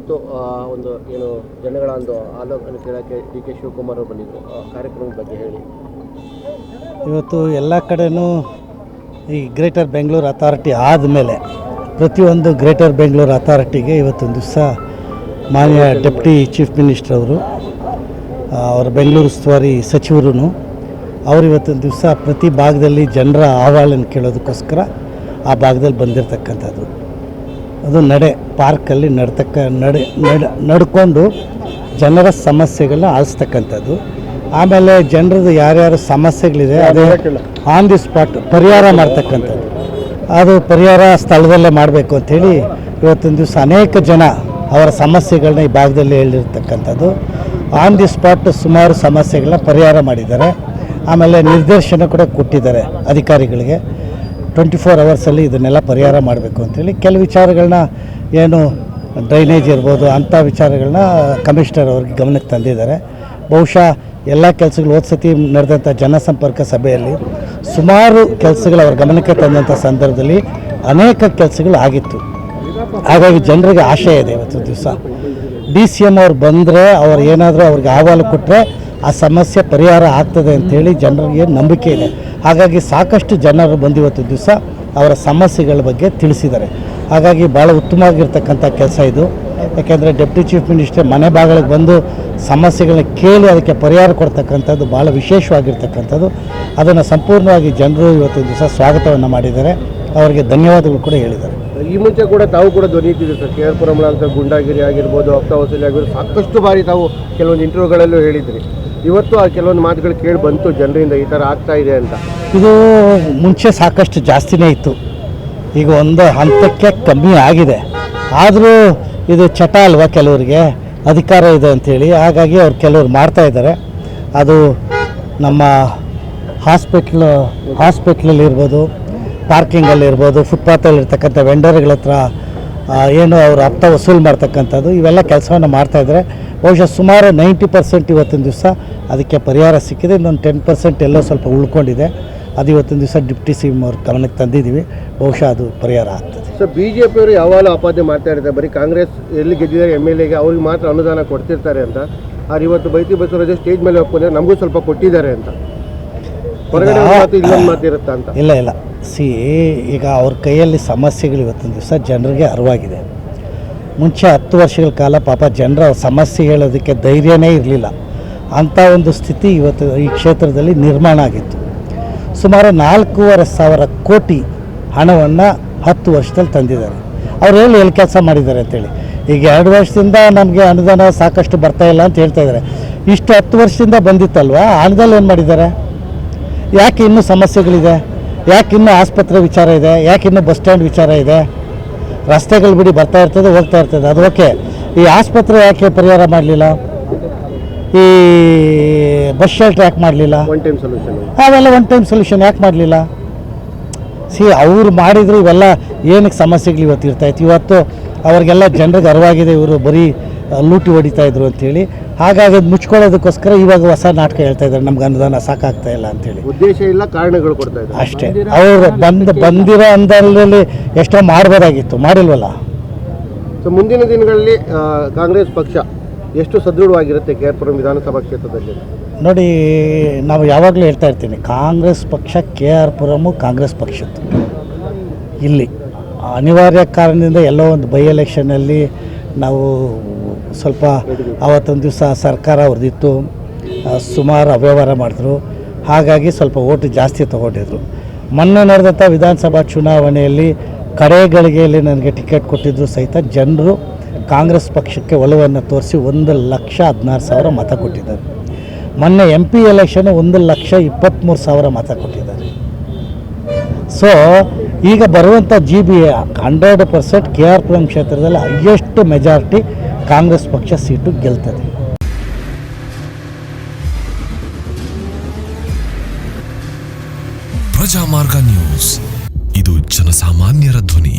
ಮತ್ತು ಒಂದು ಏನು ಜನಗಳ ಒಂದು ಆಲೋಚನೆ ಕೇಳೋಕ್ಕೆ ಡಿ ಕೆ ಶಿವಕುಮಾರ್ ಅವರು ಬಂದಿದ್ದರು ಕಾರ್ಯಕ್ರಮದ ಬಗ್ಗೆ ಹೇಳಿ. ಇವತ್ತು ಎಲ್ಲ ಕಡೆನೂ ಈ ಗ್ರೇಟರ್ ಬೆಂಗಳೂರು ಅಥಾರಿಟಿ ಆದಮೇಲೆ ಪ್ರತಿಯೊಂದು ಗ್ರೇಟರ್ ಬೆಂಗಳೂರು ಅಥಾರಿಟಿಗೆ ಇವತ್ತೊಂದು ದಿವಸ ಮಾನ್ಯ ಡೆಪ್ಟಿ ಚೀಫ್ ಮಿನಿಸ್ಟರ್ ಅವರು ಅವರ ಬೆಂಗಳೂರು ಉಸ್ತುವಾರಿ ಸಚಿವರು ಅವರು ಇವತ್ತೊಂದು ದಿವಸ ಪ್ರತಿ ಭಾಗದಲ್ಲಿ ಜನರ ಅಹವಾಲನ್ನು ಕೇಳೋದಕ್ಕೋಸ್ಕರ ಆ ಭಾಗದಲ್ಲಿ ಬಂದಿರತಕ್ಕಂಥದ್ದು. ಅದು ನಡೆ, ಪಾರ್ಕಲ್ಲಿ ನಡ್ತಕ್ಕ, ನಡೆ, ನಡ, ನಡ್ಕೊಂಡು ಜನರ ಸಮಸ್ಯೆಗಳನ್ನ ಆಲಿಸ್ತಕ್ಕಂಥದ್ದು. ಆಮೇಲೆ ಜನರದ್ದು ಯಾರ್ಯಾರು ಸಮಸ್ಯೆಗಳಿದೆ, ಅದು ಆನ್ ದಿ ಸ್ಪಾಟ್ ಪರಿಹಾರ ಮಾಡ್ತಕ್ಕಂಥದ್ದು. ಅದು ಪರಿಹಾರ ಸ್ಥಳದಲ್ಲೇ ಮಾಡಬೇಕು ಅಂಥೇಳಿ ಇವತ್ತಿನ ದಿವಸ ಅನೇಕ ಜನ ಅವರ ಸಮಸ್ಯೆಗಳನ್ನ ಈ ಭಾಗದಲ್ಲಿ ಹೇಳಿರ್ತಕ್ಕಂಥದ್ದು. ಆನ್ ದಿ ಸ್ಪಾಟ್ ಸುಮಾರು ಸಮಸ್ಯೆಗಳನ್ನ ಪರಿಹಾರ ಮಾಡಿದ್ದಾರೆ. ಆಮೇಲೆ ನಿರ್ದೇಶನ ಕೂಡ ಕೊಟ್ಟಿದ್ದಾರೆ ಅಧಿಕಾರಿಗಳಿಗೆ. ಟ್ವೆಂಟಿ ಫೋರ್ ಅವರ್ಸಲ್ಲಿ ಇದನ್ನೆಲ್ಲ ಪರಿಹಾರ ಮಾಡಬೇಕು ಅಂತೇಳಿ ಕೆಲವು ವಿಚಾರಗಳನ್ನ ಏನು ಡ್ರೈನೇಜ್ ಇರ್ಬೋದು ಅಂಥ ವಿಚಾರಗಳನ್ನ ಕಮಿಷನರ್ ಅವ್ರಿಗೆ ಗಮನಕ್ಕೆ ತಂದಿದ್ದಾರೆ. ಬಹುಶಃ ಎಲ್ಲ ಕೆಲಸಗಳು ಹೋದ ಸತಿ ನಡೆದಂಥ ಜನಸಂಪರ್ಕ ಸಭೆಯಲ್ಲಿ ಸುಮಾರು ಕೆಲಸಗಳು ಅವ್ರ ಗಮನಕ್ಕೆ ತಂದಂಥ ಸಂದರ್ಭದಲ್ಲಿ ಅನೇಕ ಕೆಲಸಗಳು ಆಗಿತ್ತು. ಹಾಗಾಗಿ ಜನರಿಗೆ ಆಶಯ ಇದೆ ಇವತ್ತು ದಿವಸ. ಡಿ ಸಿ ಎಂ ಅವ್ರು ಬಂದರೆ ಅವ್ರು ಏನಾದರೂ ಅವ್ರಿಗೆ ಅಹವಾಲು ಕೊಟ್ಟರೆ ಆ ಸಮಸ್ಯೆ ಪರಿಹಾರ ಆಗ್ತದೆ ಅಂತೇಳಿ ಜನರಿಗೆ ನಂಬಿಕೆ ಇದೆ. ಹಾಗಾಗಿ ಸಾಕಷ್ಟು ಜನರು ಬಂದಿವತ್ತು ದಿವಸ ಅವರ ಸಮಸ್ಯೆಗಳ ಬಗ್ಗೆ ತಿಳಿಸಿದ್ದಾರೆ. ಹಾಗಾಗಿ ಭಾಳ ಉತ್ತಮವಾಗಿರ್ತಕ್ಕಂಥ ಕೆಲಸ ಇದು. ಯಾಕೆಂದರೆ ಡೆಪ್ಟಿ ಚೀಫ್ ಮಿನಿಸ್ಟರ್ ಮನೆ ಭಾಗಗಳಿಗೆ ಬಂದು ಸಮಸ್ಯೆಗಳನ್ನ ಕೇಳಿ ಅದಕ್ಕೆ ಪರಿಹಾರ ಕೊಡ್ತಕ್ಕಂಥದ್ದು ಭಾಳ ವಿಶೇಷವಾಗಿರ್ತಕ್ಕಂಥದ್ದು. ಅದನ್ನು ಸಂಪೂರ್ಣವಾಗಿ ಜನರು ಇವತ್ತು ದಿವಸ ಸ್ವಾಗತವನ್ನು ಮಾಡಿದ್ದಾರೆ. ಅವರಿಗೆ ಧನ್ಯವಾದಗಳು ಕೂಡ ಹೇಳಿದ್ದಾರೆ. ಈ ಮುಂಚೆ ಕೂಡ ತಾವು ಕೂಡ ಧ್ವನಿ ಸರ್. ಕೆ ಆರ್ ಪುರಮಳ ಅಂತ ಗುಂಡಾಗಿರಿ ಆಗಿರ್ಬೋದು ಆಗಿರ್ಬೋದು, ಸಾಕಷ್ಟು ಬಾರಿ ತಾವು ಕೆಲವೊಂದು ಇಂಟರ್ವ್ಯೂಗಳಲ್ಲೂ ಹೇಳಿದ್ರಿ. ಇವತ್ತು ಆ ಕೆಲವೊಂದು ಮಾತುಗಳು ಕೇಳಿ ಬಂತು, ಜನರಿಂದ ಈ ಥರ ಆಗ್ತಾ ಇದೆ ಅಂತ. ಇದು ಮುಂಚೆ ಸಾಕಷ್ಟು ಜಾಸ್ತಿನೇ ಇತ್ತು. ಈಗ ಒಂದು ಹಂತಕ್ಕೆ ಕಮ್ಮಿ ಆಗಿದೆ. ಆದರೂ ಇದು ಚಟ ಅಲ್ವಾ ಕೆಲವರಿಗೆ? ಅಧಿಕಾರ ಇದೆ ಅಂಥೇಳಿ ಹಾಗಾಗಿ ಅವ್ರು ಕೆಲವ್ರು ಮಾಡ್ತಾ ಇದ್ದಾರೆ. ಅದು ನಮ್ಮ ಹಾಸ್ಪಿಟ್ಲ್ ಹಾಸ್ಪಿಟ್ಲಲ್ಲಿರ್ಬೋದು ಪಾರ್ಕಿಂಗಲ್ಲಿರ್ಬೋದು ಪಾರ್ಕಿಂಗಲ್ಲಿ ಇರ್ಬೋದು, ಫುಟ್ಪಾತಲ್ಲಿ ಇರ್ತಕ್ಕಂಥ ವೆಂಡರ್ಗಳ ಹತ್ರ ಏನು ಅವರು ಹಪ್ತ ವಸೂಲು ಮಾಡ್ತಕ್ಕಂಥದ್ದು, ಇವೆಲ್ಲ ಕೆಲಸವನ್ನು ಮಾಡ್ತಾಯಿದ್ದಾರೆ ಬಹುಶಃ ಸುಮಾರು ನೈಂಟಿ ಪರ್ಸೆಂಟ್ ಇವತ್ತಿನ ದಿವಸ ಅದಕ್ಕೆ ಪರಿಹಾರ ಸಿಕ್ಕಿದೆ. ಇನ್ನೊಂದು ಟೆನ್ ಪರ್ಸೆಂಟ್ ಎಲ್ಲೋ ಸ್ವಲ್ಪ ಉಳ್ಕೊಂಡಿದೆ. ಅದು ಇವತ್ತಿನ ದಿವಸ ಡಿಪ್ಟಿ ಸಿ ಎಂ ಅವ್ರ ಗಮನಕ್ಕೆ ತಂದಿದ್ದೀವಿ. ಬಹುಶಃ ಅದು ಪರಿಹಾರ ಆಗ್ತದೆ. ಸರ್ ಬಿ ಜೆ ಪಿಯವರು ಯಾವಾಗಲೂ ಆಪಾದನೆ ಮಾಡ್ತಾ ಇರ್ತಾರೆ. ಬರೀ ಕಾಂಗ್ರೆಸ್ ಎಲ್ಲಿ ಗೆದ್ದಿದ್ದಾರೆ ಎಂ ಎಲ್ ಎಗೆ ಅವ್ರಿಗೆ ಮಾತ್ರ ಅನುದಾನ ಕೊಡ್ತಿರ್ತಾರೆ ಅಂತ. ಆದ್ರೆ ಇವತ್ತು ಬೈತಿ ಬಸವರಾಜ ಸ್ಟೇಜ್ ಮೇಲೆ ಒಪ್ಪಿದ್ರೆ ನಮಗೂ ಸ್ವಲ್ಪ ಕೊಟ್ಟಿದ್ದಾರೆ ಅಂತ. ಹೊರಗಡೆ ಇಲ್ಲೊಂದು ಮಾತಿರುತ್ತಾ ಅಂತ. ಇಲ್ಲ ಇಲ್ಲ. ಸಿ ಈಗ ಅವ್ರ ಕೈಯಲ್ಲಿ ಸಮಸ್ಯೆಗಳು ಇವತ್ತಿನ ದಿವಸ ಜನರಿಗೆ ಅರಿವಾಗಿದೆ. ಮುಂಚೆ ಹತ್ತು ವರ್ಷಗಳ ಕಾಲ ಪಾಪ ಜನರ ಸಮಸ್ಯೆ ಹೇಳೋದಕ್ಕೆ ಧೈರ್ಯನೇ ಇರಲಿಲ್ಲ. ಅಂಥ ಒಂದು ಸ್ಥಿತಿ ಇವತ್ತು ಈ ಕ್ಷೇತ್ರದಲ್ಲಿ ನಿರ್ಮಾಣ ಆಗಿತ್ತು. ಸುಮಾರು ನಾಲ್ಕೂವರೆ ಸಾವಿರ ಕೋಟಿ ಹಣವನ್ನು ಹತ್ತು ವರ್ಷದಲ್ಲಿ ತಂದಿದ್ದಾರೆ. ಅವ್ರು ಹೇಳಿ ಎಲ್ಲಿ ಕೆಲಸ ಮಾಡಿದ್ದಾರೆ ಅಂತೇಳಿ. ಈಗ ಎರಡು ವರ್ಷದಿಂದ ನಮಗೆ ಅನುದಾನ ಸಾಕಷ್ಟು ಬರ್ತಾ ಇಲ್ಲ ಅಂತ ಹೇಳ್ತಾ ಇದ್ದಾರೆ. ಇಷ್ಟು ಹತ್ತು ವರ್ಷದಿಂದ ಬಂದಿತ್ತಲ್ವ? ಹಣದಲ್ಲಿ ಏನು ಮಾಡಿದ್ದಾರೆ? ಯಾಕೆ ಇನ್ನೂ ಸಮಸ್ಯೆಗಳಿದೆ? ಯಾಕೆ ಇನ್ನೂ ಆಸ್ಪತ್ರೆ ವಿಚಾರ ಇದೆ? ಯಾಕೆ ಇನ್ನೂ ಬಸ್ ಸ್ಟ್ಯಾಂಡ್ ವಿಚಾರ ಇದೆ? ರಸ್ತೆಗಳು ಬಿಡಿ ಬರ್ತಾ ಇರ್ತದೆ, ಹೋಗ್ತಾ ಇರ್ತದೆ. ಅದು ಓಕೆ. ಈ ಆಸ್ಪತ್ರೆ ಯಾಕೆ ಪರಿಹಾರ ಮಾಡಲಿಲ್ಲ? ಈ ಬಸ್ ಶೆಲ್ಟರ್ ಯಾಕೆ ಮಾಡಲಿಲ್ಲ? ಒನ್ ಟೈಮ್ ಸೊಲ್ಯೂಷನ್ ಅವೆಲ್ಲ ಒನ್ ಟೈಮ್ ಸೊಲ್ಯೂಷನ್ ಯಾಕೆ ಮಾಡಲಿಲ್ಲ? ಸಿ ಅವ್ರು ಮಾಡಿದ್ರು ಇವೆಲ್ಲ ಏನಕ್ಕೆ ಸಮಸ್ಯೆಗಳು ಇವತ್ತು ಇರ್ತಾಯಿತ್ತು ಇವತ್ತು ಅವ್ರಿಗೆಲ್ಲ ಜನರಿಗೆ ಅರಿವಾಗಿದೆ ಇವರು ಬರೀ ಲೂಟಿ ಹೊಡಿತಾ ಇದ್ರು ಅಂತೇಳಿ. ಹಾಗಾಗಿ ಅದು ಮುಚ್ಕೊಳ್ಳೋದಕ್ಕೋಸ್ಕರ ಇವಾಗ ಹೊಸ ನಾಟಕ ಹೇಳ್ತಾ ಇದ್ದಾರೆ. ನಮ್ಗೆ ಅನುದಾನ ಸಾಕಾಗ್ತಾ ಇಲ್ಲ ಅಂತೇಳಿ. ಉದ್ದೇಶ ಇಲ್ಲ ಕಾರಣಗಳು ಕೊಡ್ತಾ ಇದ್ದಾರೆ. ಅಷ್ಟೇ. ಅವರು ಬಂದು ಬಂದಿರೋ ಅಂದಲ್ಲಿ ಎಷ್ಟೋ ಮಾಡ್ಬೋದಾಗಿತ್ತು ಮಾಡಿಲ್ವಲ್ಲ? ಸೊ ಮುಂದಿನ ದಿನಗಳಲ್ಲಿ ಕಾಂಗ್ರೆಸ್ ಪಕ್ಷ ಎಷ್ಟು ಸದೃಢವಾಗಿರುತ್ತೆ ಕೆ ಆರ್ ಪುರಂ ವಿಧಾನಸಭಾ ಕ್ಷೇತ್ರದಲ್ಲಿ? ನೋಡಿ, ನಾವು ಯಾವಾಗಲೂ ಹೇಳ್ತಾ ಇರ್ತೀನಿ, ಕಾಂಗ್ರೆಸ್ ಪಕ್ಷ ಕೆ ಆರ್ ಪುರಮು ಕಾಂಗ್ರೆಸ್ ಪಕ್ಷದ್ದು. ಇಲ್ಲಿ ಅನಿವಾರ್ಯ ಕಾರಣದಿಂದ ಎಲ್ಲೋ ಒಂದು ಬೈ ಎಲೆಕ್ಷನಲ್ಲಿ ನಾವು ಸ್ವಲ್ಪ ಆವತ್ತೊಂದು ದಿವಸ ಸರ್ಕಾರ ಅವ್ರದ್ದಿತ್ತು ಸುಮಾರು ಅವ್ಯವಹಾರ ಮಾಡಿದ್ರು. ಹಾಗಾಗಿ ಸ್ವಲ್ಪ ಓಟು ಜಾಸ್ತಿ ತೊಗೊಂಡಿದ್ರು. ಮೊನ್ನೆ ನಡೆದಂಥ ವಿಧಾನಸಭಾ ಚುನಾವಣೆಯಲ್ಲಿ ಕಡೆ ಗಳಿಗೆಯಲ್ಲಿ ನನಗೆ ಟಿಕೆಟ್ ಕೊಟ್ಟಿದ್ರು ಸಹಿತ ಜನರು ಕಾಂಗ್ರೆಸ್ ಪಕ್ಷಕ್ಕೆ ಒಲವನ್ನು ತೋರಿಸಿ ಒಂದು ಲಕ್ಷ ಹದಿನಾರು ಸಾವಿರ ಮತ ಕೊಟ್ಟಿದ್ದಾರೆ. ಮೊನ್ನೆ ಎಂ ಪಿ ಎಲೆಕ್ಷನ್ ಒಂದು ಲಕ್ಷ ಇಪ್ಪತ್ತ್ಮೂರು ಸಾವಿರ ಮತ ಕೊಟ್ಟಿದ್ದಾರೆ. ಸೊ ಈಗ ಬರುವಂಥ G B hundred percent K R Puram ಕ್ಷೇತ್ರದಲ್ಲಿ ಹೈಯೆಸ್ಟ್ ಮೆಜಾರಿಟಿ ಕಾಂಗ್ರೆಸ್ ಪಕ್ಷ ಸೀಟು ಗೆಲ್ತದೆ. ಪ್ರಜಾಮಾರ್ಗ ನ್ಯೂಸ್. ಇದು ಜನಸಾಮಾನ್ಯರ ಧ್ವನಿ.